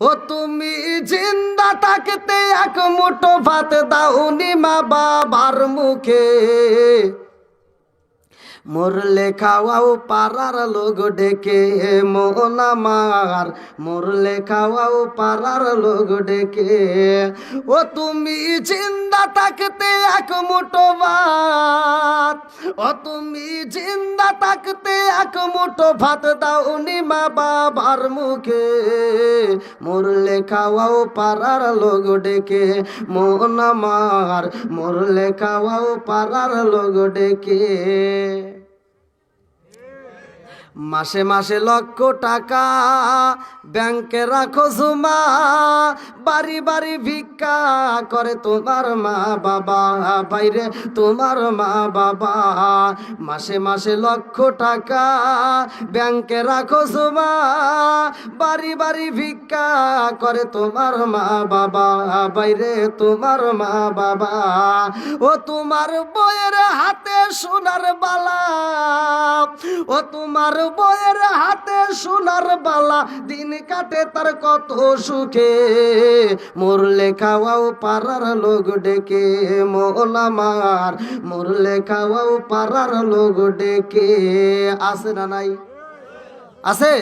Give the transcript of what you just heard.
ও তুমি জিন্দা থাকতে এক মুঠো ভাত দাউনি মা বাবার মুখে। মরলে খাওয়াও পাড়ার লোক ডেকে মন আমার। মরলে খাওয়াও পাড়ার লোক ডেকে। ও তুমি জিন্দা থাকতে এক মুঠো ভাত তুমি জিন্দা থাকতে এক মুঠো ভাত দাওনি মা বাবার মুখে। মরলে খাওয়াও পাড়ার লোক ডেকে, মন আমার। মরলে খাওয়াও পাড়ার লোক ডেকে। মাসে মাসে লক্ষ টাকা ব্যাংকে রাখো জমা বাড়ি বাড়ি ভিক্ষা করে তোমার মা বাবা বাইরে তোমার মা বাবা। মাসে মাসে লক্ষ টাকা ব্যাংকে রাখো জমা বাড়ি বাড়ি ভিক্ষা করে তোমার মা বাবা বাইরে তোমার মা বাবা। ও তোমার বইয়ের হাতে সোনার বালা ও তোমার বইয়ের হাতে সোনার বালা, দিন কাটে তার কত সুখে। মোর লেখাওয়াও পাড়ার লোক ডেকে মোলামার মোর। লেখাওয়াও খাওয়াও পাড়ার লোক ডেকে। আছে না নাই? আছে?